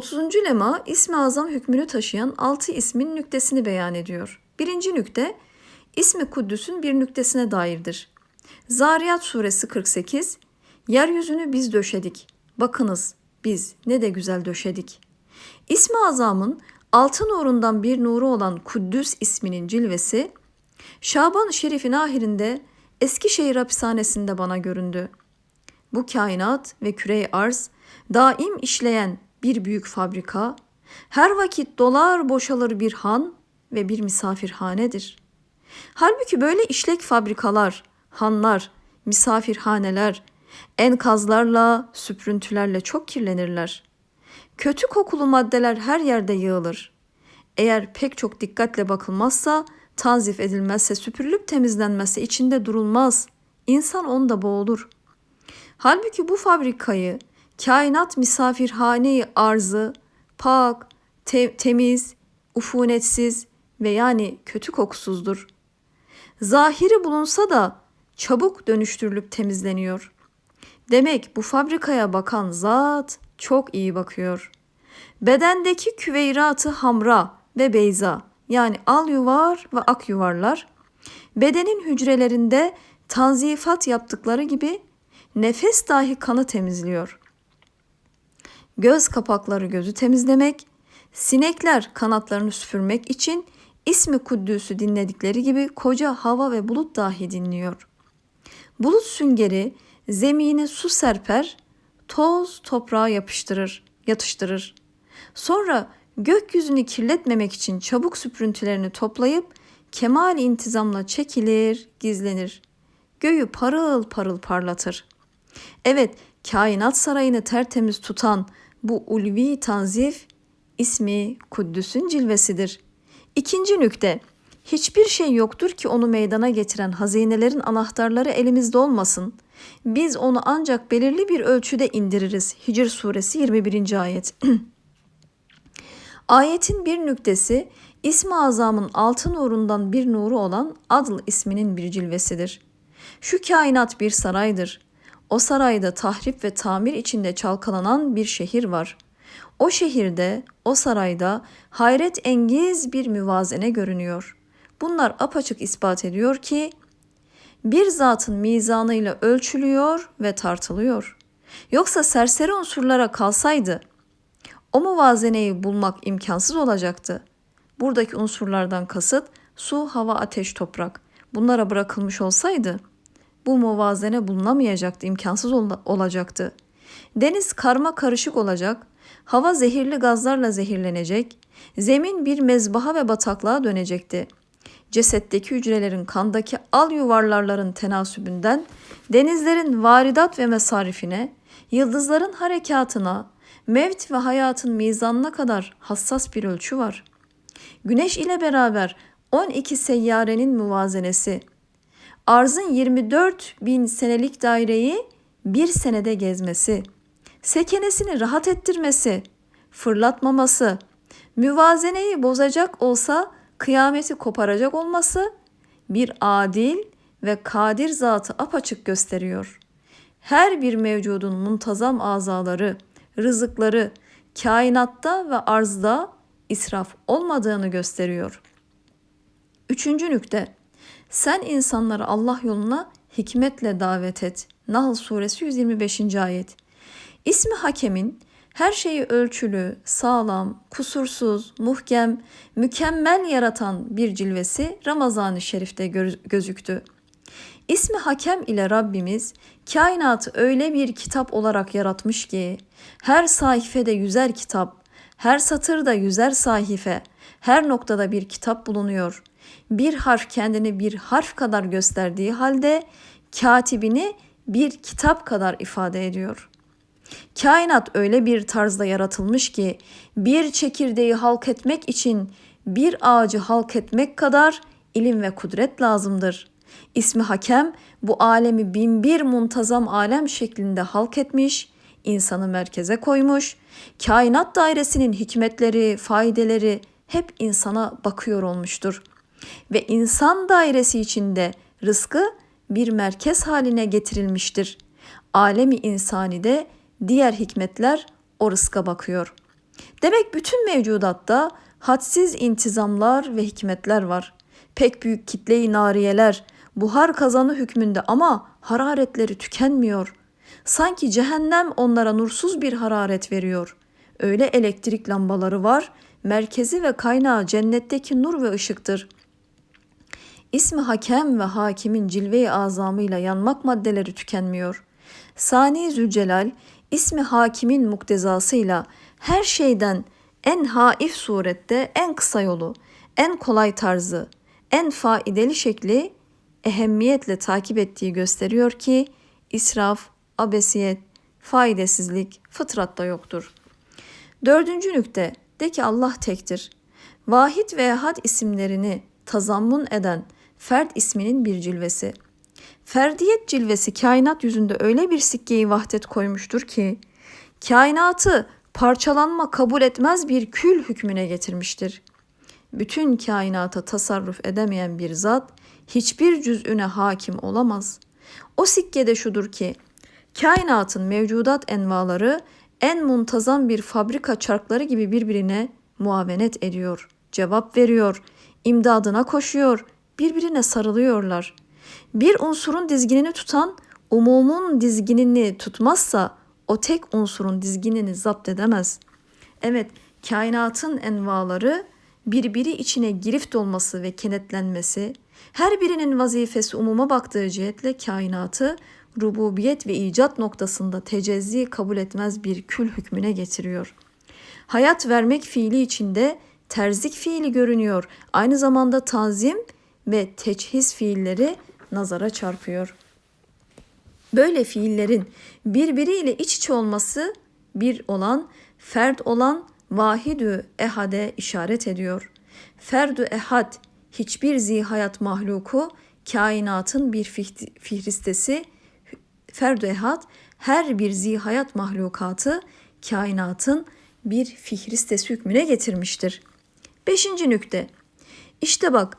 30. lema ismi azam hükmünü taşıyan 6 ismin nüktesini beyan ediyor. Birinci nükte ismi Kuddüs'ün bir nüktesine dairdir. Zariyat suresi 48 Yeryüzünü biz döşedik. Bakınız biz ne de güzel döşedik. İsmi azamın altı nurundan bir nuru olan Kuddüs isminin cilvesi Şaban-ı Şerif'in ahirinde Eskişehir hapishanesinde bana göründü. Bu kainat ve küre arz daim işleyen bir büyük fabrika, her vakit dolar boşalır bir han ve bir misafirhanedir. Halbuki böyle işlek fabrikalar, hanlar, misafirhaneler, enkazlarla, süprüntülerle çok kirlenirler. Kötü kokulu maddeler her yerde yığılır. Eğer pek çok dikkatle bakılmazsa, tanzif edilmezse, süpürülüp temizlenmezse içinde durulmaz. İnsan onda boğulur. Halbuki bu fabrikayı, kainat misafirhaneyi arzı, pak, te- temiz, ufunetsiz ve yani kötü kokusuzdur. Zahiri bulunsa da çabuk dönüştürülüp temizleniyor. Demek bu fabrikaya bakan zat çok iyi bakıyor. Bedendeki küveyratı hamra ve beyza yani al yuvar ve ak yuvarlar bedenin hücrelerinde tanzifat yaptıkları gibi nefes dahi kanı temizliyor. Göz kapakları gözü temizlemek, sinekler kanatlarını süpürmek için ismi Kuddüs'ü dinledikleri gibi koca hava ve bulut dahi dinliyor. Bulut süngeri zemine su serper, toz toprağa yapıştırır, yatıştırır. Sonra gökyüzünü kirletmemek için çabuk süprüntülerini toplayıp kemal intizamla çekilir, gizlenir. Göğü parıl parıl parlatır. Evet, kainat sarayını tertemiz tutan bu ulvi tanzif ismi Kuddüs'ün cilvesidir. İkinci nükte, hiçbir şey yoktur ki onu meydana getiren hazinelerin anahtarları elimizde olmasın. Biz onu ancak belirli bir ölçüde indiririz. Hicr suresi 21. ayet. Ayetin bir nüktesi İsmi Azam'ın altı nurundan bir nuru olan Adl isminin bir cilvesidir. Şu kainat bir saraydır. O sarayda tahrip ve tamir içinde çalkalanan bir şehir var. O şehirde, o sarayda hayret engiz bir müvazene görünüyor. Bunlar apaçık ispat ediyor ki bir zatın mizanıyla ölçülüyor ve tartılıyor. Yoksa serseri unsurlara kalsaydı o muvazeneyi bulmak imkansız olacaktı. Buradaki unsurlardan kasıt su, hava, ateş, toprak. Bunlara bırakılmış olsaydı bu muvazene bulunamayacaktı, imkansız ol- olacaktı. Deniz karma karışık olacak, hava zehirli gazlarla zehirlenecek, zemin bir mezbaha ve bataklığa dönecekti. Cesetteki hücrelerin kandaki al yuvarlarların tenasübünden, denizlerin varidat ve mesarifine, yıldızların harekatına, mevt ve hayatın mizanına kadar hassas bir ölçü var. Güneş ile beraber 12 seyyarenin muvazenesi, arzın 24 bin senelik daireyi bir senede gezmesi, sekenesini rahat ettirmesi, fırlatmaması, müvazeneyi bozacak olsa kıyameti koparacak olması bir adil ve kadir zatı apaçık gösteriyor. Her bir mevcudun muntazam azaları, rızıkları kainatta ve arzda israf olmadığını gösteriyor. Üçüncü nükte. Sen insanları Allah yoluna hikmetle davet et. Nahl suresi 125. ayet. İsmi Hakem'in her şeyi ölçülü, sağlam, kusursuz, muhkem, mükemmel yaratan bir cilvesi Ramazan-ı Şerif'te gözüktü. İsmi Hakem ile Rabbimiz kainatı öyle bir kitap olarak yaratmış ki her sayfede yüzer kitap, her satırda yüzer sahife, her noktada bir kitap bulunuyor. Bir harf kendini bir harf kadar gösterdiği halde katibini bir kitap kadar ifade ediyor. Kainat öyle bir tarzda yaratılmış ki bir çekirdeği halk etmek için bir ağacı halk etmek kadar ilim ve kudret lazımdır. İsmi Hakem bu alemi binbir muntazam alem şeklinde halk etmiş, insanı merkeze koymuş, kainat dairesinin hikmetleri, faydeleri hep insana bakıyor olmuştur. Ve insan dairesi içinde rızkı bir merkez haline getirilmiştir. Alemi insani de diğer hikmetler o rızka bakıyor. Demek bütün mevcudatta hadsiz intizamlar ve hikmetler var. Pek büyük kitleyi nariyeler, buhar kazanı hükmünde ama hararetleri tükenmiyor. Sanki cehennem onlara nursuz bir hararet veriyor. Öyle elektrik lambaları var, merkezi ve kaynağı cennetteki nur ve ışıktır. İsmi hakem ve hakimin cilve-i azamıyla yanmak maddeleri tükenmiyor. Sani Zülcelal, ismi hakimin muktezasıyla her şeyden en haif surette en kısa yolu, en kolay tarzı, en faidalı şekli ehemmiyetle takip ettiği gösteriyor ki israf, abesiyet, faydasızlık fıtratta yoktur. Dördüncü nükte de ki Allah tektir. Vahid ve Ehad isimlerini tazammun eden fert isminin bir cilvesi. Ferdiyet cilvesi kainat yüzünde öyle bir sikkeyi vahdet koymuştur ki kainatı parçalanma kabul etmez bir kül hükmüne getirmiştir. Bütün kainata tasarruf edemeyen bir zat hiçbir cüz'üne hakim olamaz. O sikkede şudur ki kainatın mevcudat envaları en muntazam bir fabrika çarkları gibi birbirine muavenet ediyor, cevap veriyor, imdadına koşuyor, birbirine sarılıyorlar. Bir unsurun dizginini tutan umumun dizginini tutmazsa o tek unsurun dizginini zapt edemez. Evet, kainatın envaları birbiri içine girift olması ve kenetlenmesi, her birinin vazifesi umuma baktığı cihetle kainatı rububiyet ve icat noktasında tecezzi kabul etmez bir kül hükmüne getiriyor. Hayat vermek fiili içinde terzik fiili görünüyor. Aynı zamanda tanzim ve teçhiz fiilleri nazara çarpıyor. Böyle fiillerin birbiriyle iç içe olması bir olan, ferd olan vahidü ehade işaret ediyor. Ferdü ehad hiçbir zihayat mahluku kainatın bir fihristesi ferdü ehad her bir zihayat mahlukatı kainatın bir fihristesi hükmüne getirmiştir. Beşinci nükte. İşte bak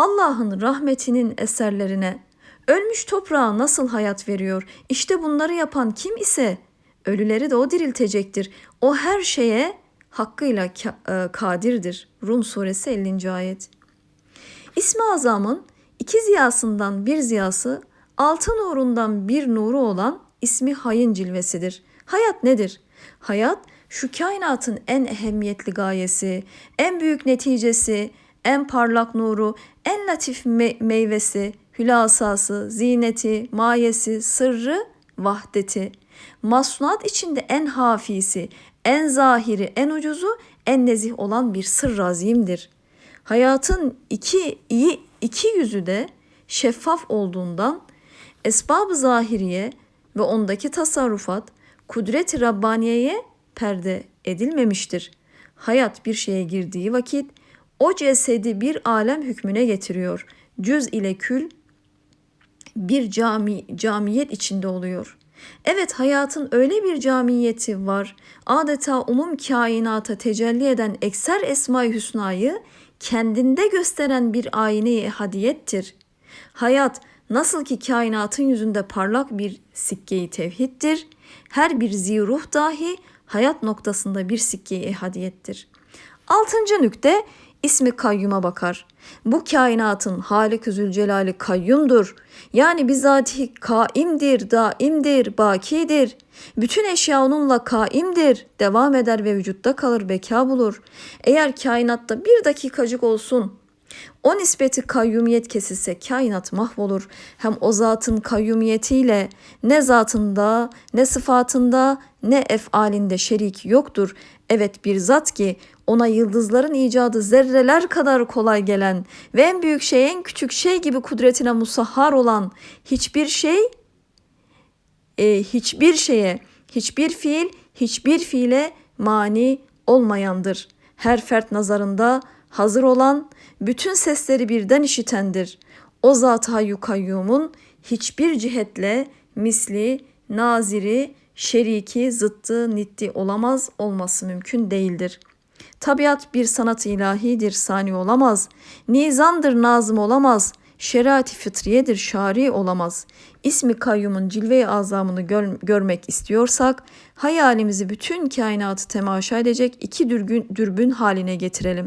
Allah'ın rahmetinin eserlerine ölmüş toprağa nasıl hayat veriyor? İşte bunları yapan kim ise ölüleri de o diriltecektir. O her şeye hakkıyla e, kadirdir. Rum suresi 50. ayet. İsmi Azam'ın iki ziyasından bir ziyası altı nurundan bir nuru olan ismi hayın cilvesidir. Hayat nedir? Hayat şu kainatın en ehemmiyetli gayesi, en büyük neticesi, en parlak nuru, en latif me- meyvesi, hülasası, zineti, mayesi, sırrı, vahdeti. Masnuat içinde en hafisi, en zahiri, en ucuzu, en nezih olan bir sır azimdir. Hayatın iki iyi iki yüzü de şeffaf olduğundan esbab-ı zahiriye ve ondaki tasarrufat kudret-i Rabbaniye'ye perde edilmemiştir. Hayat bir şeye girdiği vakit o cesedi bir alem hükmüne getiriyor. Cüz ile kül bir cami, camiyet içinde oluyor. Evet hayatın öyle bir camiyeti var. Adeta umum kainata tecelli eden ekser esma-i hüsnayı kendinde gösteren bir ayine-i hadiyettir. Hayat nasıl ki kainatın yüzünde parlak bir sikkeyi tevhiddir, her bir ziruh dahi hayat noktasında bir sikkeyi ehadiyettir. Altıncı nükte ismi kayyuma bakar. Bu kainatın Halik-i Zülcelal'i kayyumdur. Yani bizatihi kaimdir, daimdir, bakidir. Bütün eşya onunla kaimdir. Devam eder ve vücutta kalır, beka bulur. Eğer kainatta bir dakikacık olsun o nispeti kayyumiyet kesilse kainat mahvolur. Hem o zatın kayyumiyetiyle ne zatında, ne sıfatında, ne efalinde şerik yoktur. Evet bir zat ki ona yıldızların icadı zerreler kadar kolay gelen ve en büyük şey en küçük şey gibi kudretine musahhar olan hiçbir şey e, hiçbir şeye, hiçbir fiil, hiçbir fiile mani olmayandır. Her fert nazarında hazır olan, bütün sesleri birden işitendir. O zat hayyu kayyumun hiçbir cihetle misli, naziri, şeriki, zıttı, nitti olamaz, olması mümkün değildir. Tabiat bir sanat ilahidir, sani olamaz. Nizandır, nazım olamaz. şeriat-i fıtriyedir şari olamaz. İsmi kayyumun cilve-i azamını gör- görmek istiyorsak hayalimizi bütün kainatı temaşa edecek iki dürgün, dürbün haline getirelim.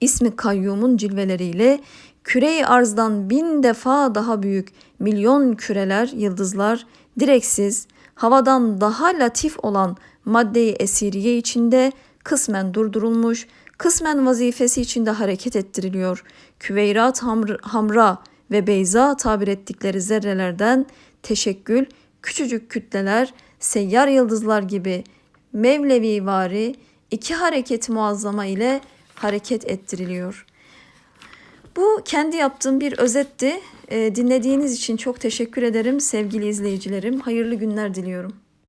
İsmi kayyumun cilveleriyle küre-i arzdan bin defa daha büyük milyon küreler, yıldızlar, direksiz, havadan daha latif olan maddeyi esiriye içinde kısmen durdurulmuş, kısmen vazifesi içinde hareket ettiriliyor. Küveyrat hamr- hamra ve beyza tabir ettikleri zerrelerden teşekkül, küçücük kütleler, seyyar yıldızlar gibi Mevlevi vari iki hareket muazzama ile hareket ettiriliyor. Bu kendi yaptığım bir özetti. Ee, dinlediğiniz için çok teşekkür ederim sevgili izleyicilerim. Hayırlı günler diliyorum.